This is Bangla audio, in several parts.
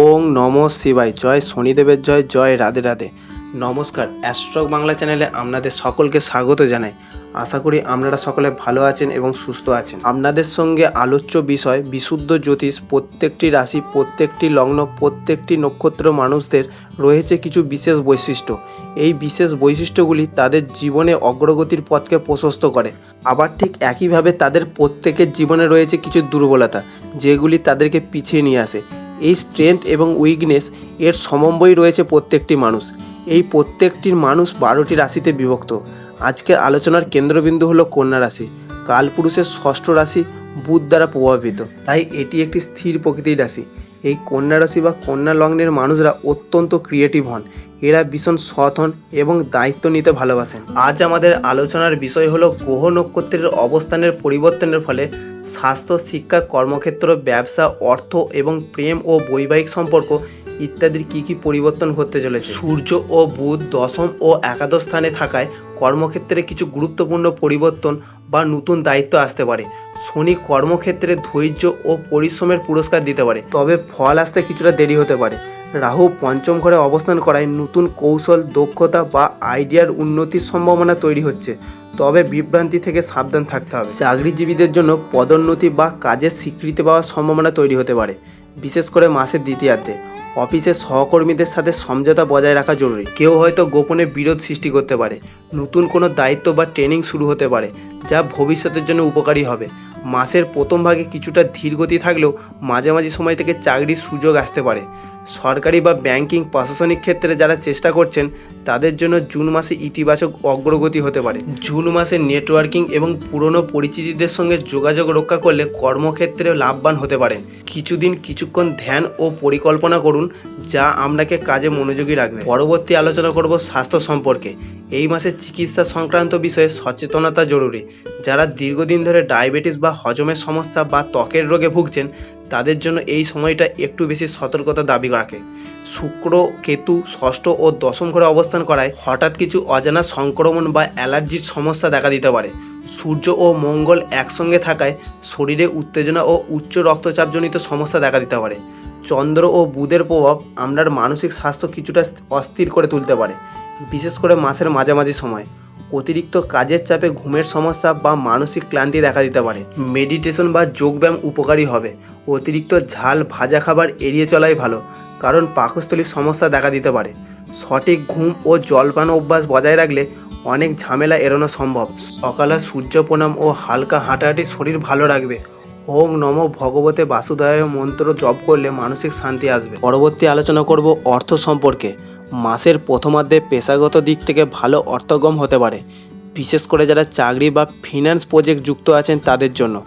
ওং নম শিবায়। জয় শনিদেবের জয় জয় রাধে রাধে। নমস্কার, অ্যাস্ট্রক বাংলা চ্যানেলে আপনাদের সকলকে স্বাগত জানাই। আশা করি আপনারা সকলে ভালো আছেন এবং সুস্থ আছেন। আপনাদের সঙ্গে আলোচ্য বিষয়, বিশুদ্ধ জ্যোতিষ, প্রত্যেকটি রাশি, প্রত্যেকটি লগ্ন, প্রত্যেকটি নক্ষত্র মানুষদের রয়েছে কিছু বিশেষ বৈশিষ্ট্য। এই বিশেষ বৈশিষ্ট্যগুলি তাদের জীবনে অগ্রগতির পথকে প্রশস্ত করে। আবার ঠিক একইভাবে তাদের প্রত্যেকের জীবনে রয়েছে কিছু দুর্বলতা, যেগুলি তাদেরকে পিছিয়ে নিয়ে আসে। এই স্ট্রেংথ এবং উইকনেস এর সমন্বয় রয়েছে প্রত্যেকটি মানুষ। এই প্রত্যেকটির মানুষ বারোটি রাশিতে বিভক্ত। আজকের আলোচনার কেন্দ্রবিন্দু হলো কন্যা রাশি। কালপুরুষের ষষ্ঠ রাশি বুধ দ্বারা প্রভাবিত। তাই এটি একটি স্থির প্রকৃতির রাশি। এই কন্যা রাশি বা কন্যা লগ্নের মানুষরা অত্যন্ত ক্রিয়েটিভ হন। এরা ভীষণ সৎ হন এবং দায়িত্ব নিতে ভালোবাসেন। আজ আমাদের আলোচনার বিষয় হলো গ্রহ নক্ষত্রের অবস্থানের পরিবর্তনের ফলে স্বাস্থ্য, শিক্ষা, কর্মক্ষেত্র, ব্যবসা, অর্থ এবং প্রেম ও বৈবাহিক সম্পর্ক ইত্যাদির কী কী পরিবর্তন ঘটতে চলেছে? সূর্য ও বুধ দশম ও একাদশ স্থানে থাকায় কর্মক্ষেত্রে কিছু গুরুত্বপূর্ণ পরিবর্তন বা নতুন দায়িত্ব আসতে পারে। শনি কর্মক্ষেত্রে ধৈর্য ও পরিশ্রমের পুরস্কার দিতে পারে, তবে ফল আসতে কিছুটা দেরি হতে পারে। রাহু পঞ্চম ঘরে অবস্থান করায় নতুন কৌশল, দক্ষতা বা আইডিয়ার উন্নতির সম্ভাবনা তৈরি হচ্ছে। তবে বিভ্রান্তি থেকে সাবধান থাকতে হবে। চাকরিজীবীদের জন্য পদোন্নতি বা কাজের স্বীকৃতি পাওয়ার সম্ভাবনা তৈরি হতে পারে, বিশেষ করে মাসের দ্বিতীয়ার্ধে। অফিসের সহকর্মীদের সাথে সমঝোতা বজায় রাখা জরুরি। কেউ হয়তো গোপনে বিরোধ সৃষ্টি করতে পারে, নতুন কোনো দায়িত্ব বা ট্রেনিং শুরু হতে পারে, যা ভবিষ্যতের জন্য উপকারী হবে। মাসের প্রথম ভাগে কিছুটা ধীরগতি থাকলেও মাঝামাঝি সময় থেকে চাকরির সুযোগ আসতে পারে। সরকারি বা ব্যাংকিং প্রশাসনিক ক্ষেত্রে যারা চেষ্টা করছেন, তাদের জন্য জুন মাসে ইতিবাচক অগ্রগতি হতে পারে। জুন মাসে নেটওয়ার্কিং এবং পুরনো পরিচিতিদের সঙ্গে যোগাযোগ রক্ষা করলে কর্মক্ষেত্রে লাভবান হতে পারেন। কিছুদিন কিছুক্ষণ ধ্যান ও পরিকল্পনা করুন, যা আপনাকে কাজে মনোযোগী রাখবে। পরবর্তী আলোচনা করব স্বাস্থ্য সম্পর্কে। এই মাসে চিকিৎসা সংক্রান্ত বিষয়ে সচেতনতা জরুরি। যারা দীর্ঘদিন ধরে ডায়াবেটিস বা হজমের সমস্যা বা ত্বকের রোগে ভুগছেন তাদের জন্য এই সময়টা একটু বেশি সতর্কতা দাবি রাখে। শুক্র, কেতু, ষষ্ঠ ও দশম ঘরে অবস্থান করায় হঠাৎ কিছু অজানা সংক্রমণ বা অ্যালার্জির সমস্যা দেখা দিতে পারে। সূর্য ও মঙ্গল একসঙ্গে থাকায় শরীরে উত্তেজনা ও উচ্চ রক্তচাপজনিত সমস্যা দেখা দিতে পারে। চন্দ্র ও বুধের প্রভাব আপনার মানসিক স্বাস্থ্য কিছুটা অস্থির করে তুলতে পারে, বিশেষ করে মাসের মাঝামাঝি সময়। অতিরিক্ত কাজের চাপে ঘুমের সমস্যা বা মানসিক ক্লান্তি দেখা দিতে পারে। মেডিটেশন বা যোগব্যায়াম উপকারী হবে। অতিরিক্ত ঝাল, ভাজা খাবার এড়িয়ে চলাই ভালো, কারণ পাকস্থলীর সমস্যা দেখা দিতে পারে। সঠিক ঘুম ও জলপান অভ্যাস বজায় রাখলে অনেক ঝামেলা এড়ানো সম্ভব। সকালে সূর্য প্রণাম ও হালকা হাঁটাহাঁটি শরীর ভালো রাখবে। ওং নম ভগবতে বাসুদেয় মন্ত্র জপ করলে মানসিক শান্তি আসবে। পরবর্তী আলোচনা করব অর্থ সম্পর্কে। মাসের প্রথমার্ধে পেশাগত দিক থেকে ভালো অর্থগম হতে পারে। বিশেষ করে যারা চাকরি বা ফিনান্স প্রজেক্ট যুক্ত আছেন তাদের জন্য।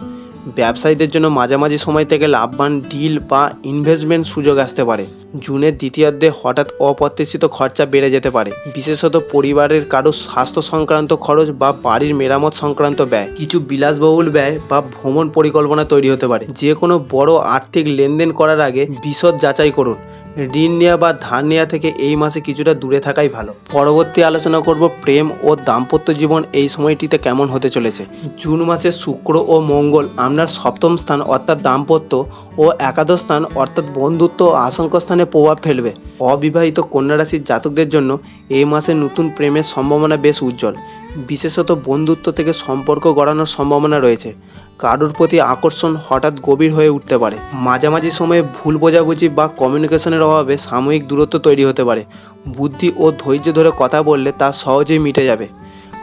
ব্যবসায়ীদের জন্য মাঝামাঝি সময় থেকে লাভবান ডিল বা ইনভেস্টমেন্ট সুযোগ আসতে পারে। জুনের দ্বিতীয়ার্ধে হঠাৎ অপ্রত্যাশিত খরচা বেড়ে যেতে পারে। বিশেষত পরিবারের কারও স্বাস্থ্য সংক্রান্ত খরচ বা বাড়ির মেরামত সংক্রান্ত ব্যয়, কিছু বিলাসবহুল ব্যয় বা ভ্রমণ পরিকল্পনা তৈরি হতে পারে। যে কোনো বড় আর্থিক লেনদেন করার আগে বিশদ যাচাই করুন। ঋণ নেওয়া বা ধার নেওয়া থেকে এই মাসে কিছুটা দূরে থাকাই ভালো। পরবর্তী আলোচনা করব প্রেম ও দাম্পত্য জীবন এই সময়টিতে কেমন হতে চলেছে। জুন মাসে শুক্র ও মঙ্গল আপনার সপ্তম স্থান অর্থাৎ দাম্পত্য ও একাদশ স্থান অর্থাৎ বন্ধুত্ব ও আশঙ্ক স্থানে প্রভাব ফেলবে। অবিবাহিত কন্যা রাশির জাতকদের জন্য এই মাসে নতুন প্রেমের সম্ভাবনা বেশ উজ্জ্বল। বিশেষত বন্ধুত্ব থেকে সম্পর্ক গড়ানোর সম্ভাবনা রয়েছে। কারোর প্রতি আকর্ষণ হঠাৎ গভীর হয়ে উঠতে পারে। মাঝামাঝি সময়ে ভুল বোঝাবুঝি বা কমিউনিকেশনের অভাবে সাময়িক দূরত্ব তৈরি হতে পারে। বুদ্ধি ও ধৈর্য ধরে কথা বললে তা সহজেই মিটে যাবে।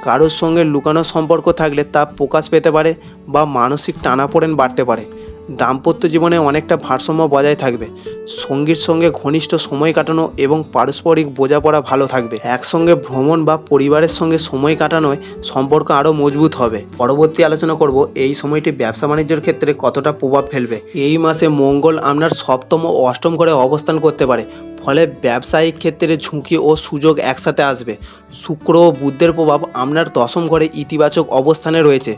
কারোর সঙ্গে লুকানো সম্পর্ক থাকলে তা প্রকাশ পেতে পারে বা মানসিক টানাপোড়েন বাড়তে পারে। দাম্পত্য জীবনে অনেকটা ভারসাম্য বজায় থাকবে। সঙ্গীর সঙ্গে ঘনিষ্ঠ সময় কাটানো এবং পারস্পরিক বোঝাপড়া ভালো থাকবে। একসঙ্গে ভ্রমণ বা পরিবারের সঙ্গে সময় কাটানোয় সম্পর্ক আরও মজবুত হবে। পরবর্তী আলোচনা করব, এই সময়টি ব্যবসা বাণিজ্যের ক্ষেত্রে কতটা প্রভাব ফেলবে? এই মাসে মঙ্গল আপনার সপ্তম ও অষ্টম ঘরে অবস্থান করতে পারে। ফলে ব্যবসায়িক ক্ষেত্রে ঝুঁকি ও সুযোগ একসাথে আসবে। শুক্র ও বুদ্ধের প্রভাব আপনার দশম ঘরে ইতিবাচক অবস্থানে রয়েছে,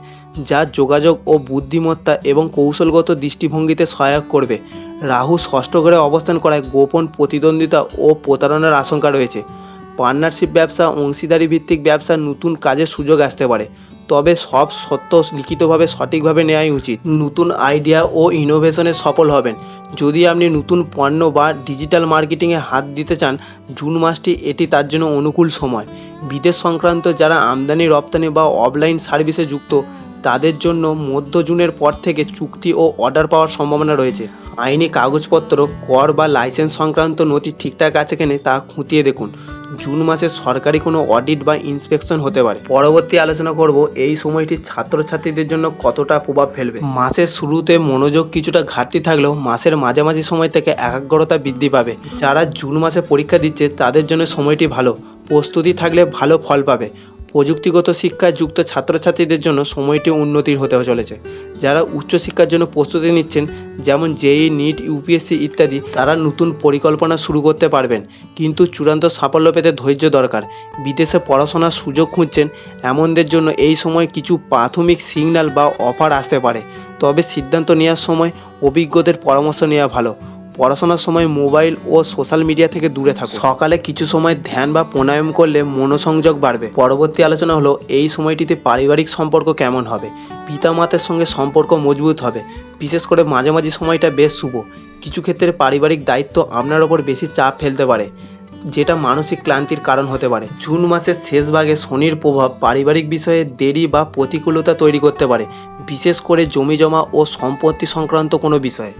যা যোগাযোগ ও বুদ্ধিমত্তা এবং কৌশলগত দৃষ্টিভঙ্গিতে সহায়ক করবে। রাহু ষষ্ঠ ঘরে অবস্থান করায় গোপন প্রতিদ্বন্দ্বিতা ও প্রতারণার আশঙ্কা রয়েছে। পার্টনারশিপ ব্যবসা অংশীদারি ভিত্তিক ব্যবসা নতুন কাজের সুযোগ আসতে পারে, তবে সব সত্য লিখিতভাবে সঠিকভাবে নেওয়াই উচিত। নতুন আইডিয়া ও ইনোভেশনে সফল হবেন। যদি আপনি নতুন পণ্য বা ডিজিটাল মার্কেটিংয়ে হাত দিতে চান, জুন মাসটি এটি তার জন্য অনুকূল সময়। বিদেশ সংক্রান্ত যারা আমদানি, রপ্তানি বা অফলাইন সার্ভিসে যুক্ত, তাদের জন্য মধ্য জুনের পর থেকে চুক্তি ও অর্ডার পাওয়ার সম্ভাবনা রয়েছে। আইনি কাগজপত্র, কর বা লাইসেন্স সংক্রান্ত নথি ঠিকঠাক আছে কিনা তা খুঁটিয়ে দেখুন। জুন মাসে সরকারি কোনো অডিট বা ইন্সপেকশন হতে পারে। পরবর্তী আলোচনা করব এই সময়টি ছাত্রছাত্রীদের জন্য কতটা প্রভাব ফেলবে। মাসের শুরুতে মনোযোগ কিছুটা ঘাটতি থাকলেও মাসের মাঝামাঝি সময় থেকে একাগ্রতা বৃদ্ধি পাবে। যারা জুন মাসে পরীক্ষা দিচ্ছে, তাদের জন্য সময়টি ভালো। প্রস্তুতি থাকলে ভালো ফল পাবে। প্রযুক্তিগত শিক্ষায় যুক্ত ছাত্রছাত্রীদের জন্য সময়টি উন্নতির হতে চলেছে। যারা উচ্চশিক্ষার জন্য প্রস্তুতি নিচ্ছেন, যেমন জেই, নিট, ইউপিএসসি ইত্যাদি, তারা নতুন পরিকল্পনা শুরু করতে পারবেন। কিন্তু চূড়ান্ত সাফল্য পেতে ধৈর্য দরকার। বিদেশে পড়াশোনার সুযোগ খুঁজছেন, এমনদের জন্য এই সময় কিছু প্রাথমিক সিগন্যাল বা অফার আসতে পারে। তবে সিদ্ধান্ত নেওয়ার সময় অভিজ্ঞদের পরামর্শ নেওয়া ভালো। পড়াশোনার সময় মোবাইল ও সোশ্যাল মিডিয়া থেকে দূরে থাকুন। সকালে কিছু সময় ধ্যান বা প্রাণায়াম করলে মনোসংযোগ বাড়বে। পরবর্তী আলোচনা হলো, এই সময়টিতে পারিবারিক সম্পর্ক কেমন হবে? পিতামাতার সঙ্গে সম্পর্ক মজবুত হবে। বিশেষ করে মাঝামাঝি সময়টা বেশ শুভ। কিছু ক্ষেত্রে পারিবারিক দায়িত্ব আপনার ওপর বেশি চাপ ফেলতে পারে, যেটা মানসিক ক্লান্তির কারণ হতে পারে। জুন মাসের শেষ ভাগে শনির প্রভাব পারিবারিক বিষয়ে দেরি বা প্রতিকূলতা তৈরি করতে পারে, বিশেষ করে জমি জমা ও সম্পত্তি সংক্রান্ত কোনো বিষয়ে।